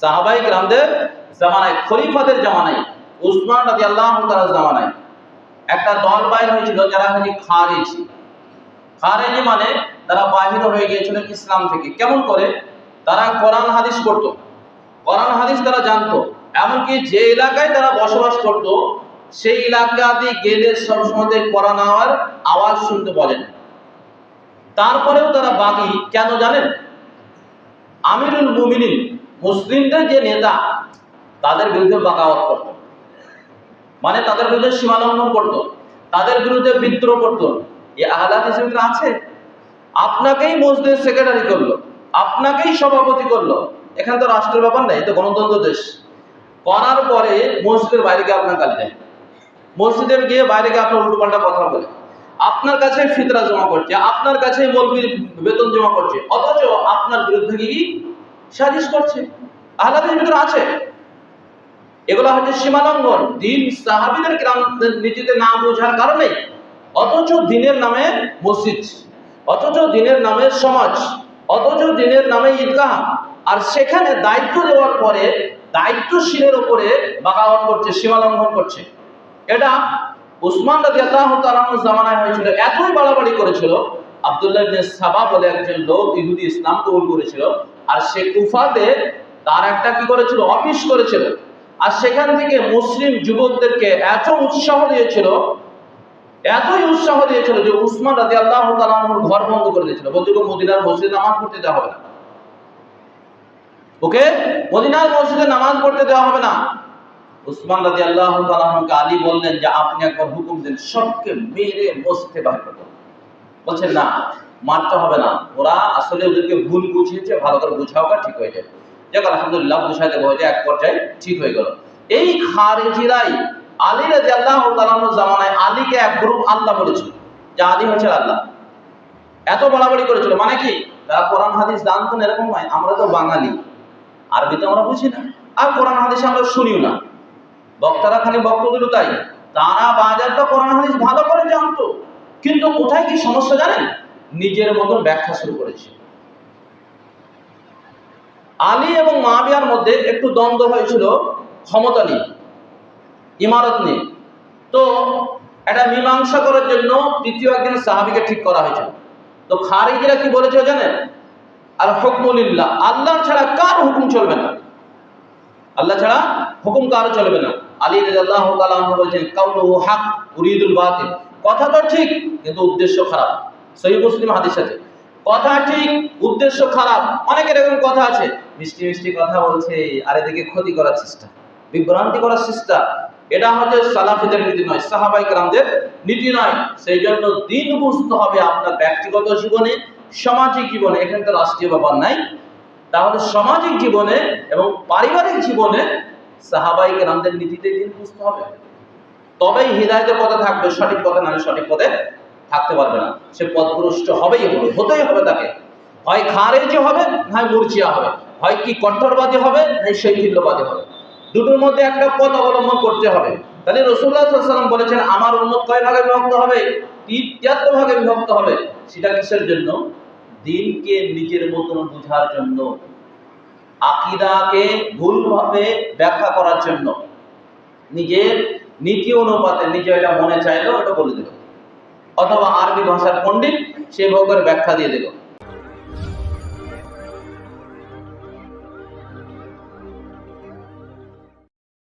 সাহাবাই গ্রামদের জামানায়, খলিফাদের জামানায়, উসমান রাজি আল্লাহ তালার জামানায় একটা দল বাইর হয়েছিল যারা হচ্ছে খারিজ। খারেজি মানে তারা বাহির হয়ে গিয়েছিল ইসলাম থেকে। কেমন করে? তারা কোরআন হাদিস পড়তো। কোরআন হাদিস তারা জানতো। এমনকি যে এলাকায় তারা বসবাস করত, সেই এলাকাতে গেলে সবসময় কোরআন আওয়ার আওয়াজ শুনতে বলেন। তারপরেও তারা বাকি, কেন জানেন? আমিরুল মুমিনিন মুসলিমদের যে নেতা, তাদের বিরুদ্ধে বাগাওয়াত করত। মানে তাদের বিরুদ্ধে সীমালঙ্ঘন করত, তাদের বিরুদ্ধে বিদ্রোহ করত। এ আহলাদ হিসেবে আছে। আপনাকেই মসজিদের সেক্রেটারি করল, আপনাকেই সভাপতি করল। এখানে তো রাষ্ট্রের ব্যাপার নেই, এ তো গণতন্ত্র দেশ। করার পরে মসজিদের বাইরে গিয়ে আপনার গালি দেয়। মসজিদের গিয়ে বাইরে গিয়ে আপনার উল্টোপাল্টা কথা বলে। আপনার কাছে ফিতরা জমা করছে, আপনার কাছে মৌলবীর বেতন জমা করছে, অথচ আপনার বিরুদ্ধে কি সাজিশ করছে। আহলাদের ভিতরে আছে। এগুলো হচ্ছে সীমালঙ্ঘন। দিন সাহাবিদের গ্রামদের নীতিতে না বোঝার কারণে, অথচ দিনের নামে মসজিদ, অথচ দিনের নামে সমাজ, অথচ দিনের নামে ঈদগাহ। আর সেখানে দায়িত্ব দেওয়ার পরে দায়িত্বশীলের উপরে বাগাওয়াত করছে, সীমালঙ্ঘন করছে। এটা উসমান জামানায় হয়েছিল। এতই বাড়াবাড়ি করেছিল, আবদুল্লাহ সাবা বলে একজন লোক ইহুদি ইসলাম কবুল করেছিল আর সে কুফাতে তার একটা কি করেছিল? অফিস করেছিল। আর সেখান থেকে মুসলিম যুবকদেরকে এত উৎসাহ দিয়েছিল, এতই উৎসাহ দিয়েছিল যে উসমান রাজি আল্লাহ তালানোর ঘর বন্ধ করে দিয়েছিল। বলতে গো মদিনার মসজিদে নামাজ পড়তে দেওয়া হবে না। ওকে? মদিনার মসজিদে নামাজ পড়তে দেওয়া হবে না। উসমান রাজি আল্লাহ তালাহকে আলী বললেন যে, আপনি একবার হুকুম দিন, সবকে মেরে মসজিদে বাহির করতে হবে। বলছেন, না মারতে হবে না। ওরা আসলে ওদেরকে ভুল বুঝিয়েছে, ভালো করে বুঝাও ঠিক হয়ে যায় যাক, আলহামদুলিল্লাহ বুঝাইতে হয়েছে এক পর্যায়ে ঠিক হয়ে গেল। এই খারেজিরাই আলী রাজি আল্লাহ তালাহর জামানায় আলীকে এক গ্রুপ আল্লাহ বলেছিল, যে আলী হচ্ছে আল্লাহ। এত বাড়াবাড়ি করেছিল মানে কি? তারা কোরআন, হাদিস জানতেন এরকম নয় আমরা তো বাঙালি। আরবি তো আমরা বুঝি না, আর কোরআন, হাদিস আমরা শুনিও না। বক্তারা খালি বক্তব্য তাই। তারা বাজারটা কোরআন, হাদিস ভালো করে জানতো। কিন্তু কোথায় কি সমস্যা জানেন? নিজের মতন ব্যাখ্যা শুরু করেছে। আলী এবং মাবিয়ার মধ্যে একটু দ্বন্দ্ব হয়েছিল ক্ষমতা নিয়ে, ইমারত নিয়ে। তো এটা মীমাংসা করার জন্য তৃতীয় একজন সাহাবিকে ঠিক করা হয়েছিল। তো খারিজিরা কি বলেছে জানেন? আর হুকমুলিল্লাহ আল্লাহ ছাড়া কার হুকুম চলবে না। আল্লাহ ছাড়া হুকুম কারও চলবে না। আলী তাআলা আনহু বলেছেন, কাউলুহু হক, উরিদুল বাতিল। কথাটা ঠিক, কিন্তু উদ্দেশ্য খারাপ। সহি মুসলিম হাদিস আছে, কথা ঠিক, উদ্দেশ্য খারাপ। অনেক এরকম কথা আছে, মিষ্টি মিষ্টি কথা বলছে, আর এদিকে ক্ষতি করার চেষ্টা, বিভ্রান্তি করার চেষ্টা। এটা হচ্ছে সালাফিদের নীতি নয়, সাহাবাই কালামদের নীতি নয়। সেই জন্য দিন বুঝতে হবে আপনার ব্যক্তিগত জীবনে, সামাজিক জীবনে, এখানে তো রাষ্ট্রীয় ব্যাপার নাই, তাহলে সামাজিক জীবনে এবং পারিবারিক জীবনে সাহাবাই কালামদের নীতিতে দিন বুঝতে হবে। তবেই হৃদায়তের পথে থাকবে, সঠিক পথে নাহলে সঠিক পথে থাকতে পারবে না। সে পথভ্রষ্ট হবেই হবে হতেই হবে তাকে। হয় খারেজি হবে, হয় মুরচিয়া হবে। হয় কি কঠোরবাদী হবে নয় শৈথিল্যবাদী হবে। দুটোর মধ্যে একটা পথ অবলম্বন করতে হবে। তাহলে রসুল্লাহ সাল্লাম বলেছেন, আমার উন্মত কয় ভাগে বিভক্ত হবে? তিয়াত্তর ভাগে বিভক্ত হবে। সেটা কিসের জন্য? দিনকে নিজের মতন বোঝার জন্য। আকিদাকে ভুলভাবে ব্যাখ্যা করার জন্য। নিজের নীতি অনুপাতে নিজে এটা মনে চাইলেও ওটা বলে দিল। অথবা আরবি ভাষার পণ্ডিত, সে ভোগের ব্যাখ্যা দিয়ে দিল।